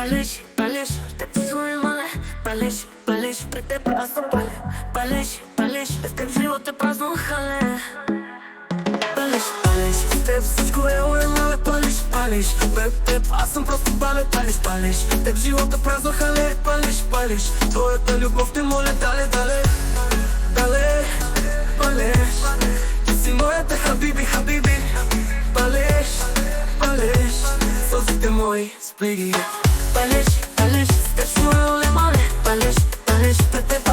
Палиш, палиш, те поцелуй мале Палиш, палиш, пред теб аз съм паля Палиш, палиш, без теб живот е празно хале. Палиш, палиш, с теб всичко е уемале Палиш, палиш, пред теб аз съм просто пале Палиш, палиш, теб живот е празно хале Палиш, палиш, твоята любов те моля Дале, дале, дале, палиш Ти си моята хабиби, хабиби. Палиш, палиш, сълзите мои спри ги Палиш, палиш, мале Палиш, палиш,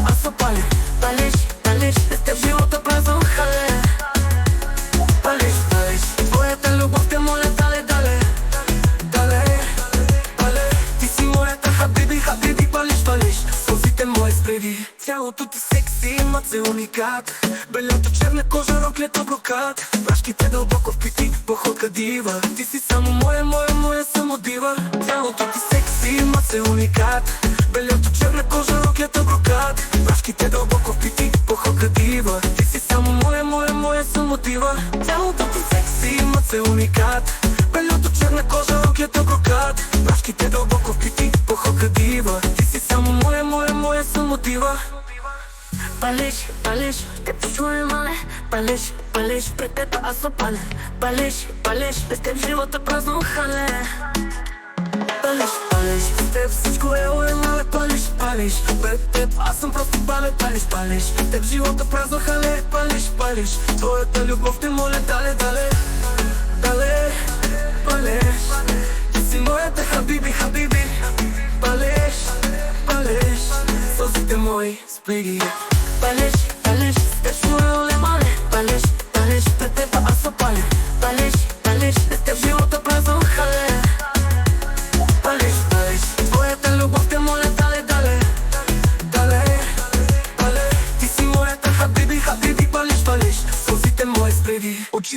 аз съм паля Палиш, палиш, без теб живота празно хале. Палиш, палиш, твоята любов те моля Дале, дале, Ти си моята хабиби, хабиби Палиш, палиш, сълзите мои спреди Цялото ти секси има уникат Белята черна кожа, роклето брокат Прашките дълбоко впити, походка дива. Ти си само моя, моя, моя само дива Цялото ти секси има уникат. Белята черна кожа, роклето брокат Прашките дълбоко впити, походка дива. Ти си само моя, моя, моя само дива Цялото ти секси има уникат. Белята черна кожа, роклето брокат Прашките дълбоко впити, походка дива. Ти си само моя, моя, моя само дива Палиш, палиш, те чуе мале. Палиш, палиш, пред теб аз съм пале Палиш, палиш, без теб живота празно хале Палиш, палиш, с теб всичко е уемале Палиш, палиш, пред теб аз съм просто пале Палиш, палиш, теб живота празно хале Палиш, палиш, твоята любов те моля Дале, дале, дале, палиш Ти си моята хабиби, хабиби. Палиш, палиш, сълзите мои спри ги. Палиш, палиш, те своя оле мале Палиш,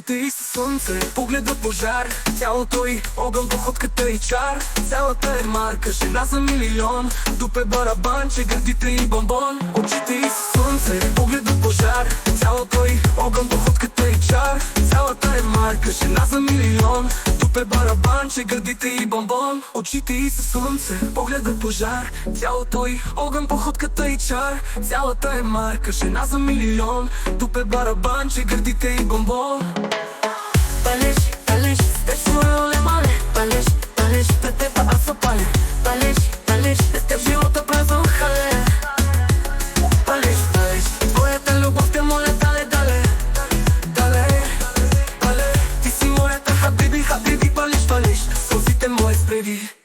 Очите и са слънце, погледът пожар. Тялото и огън, походката и чар. Цялата е марка, жена за милион. Дупе барабанче, гърдите и бомбон. Очите и са слънце, погледът пожар. Цялото и огън, походката и чар. Цялата е марка, жена за милион Дупе барабанче, гърдите и бомбон. Очите и са слънце, погледът пожар. Цялото и огън, походката и чар. Цялата е марка, жена за милион. Дупе барабанче, гърдите и бомбон prévu.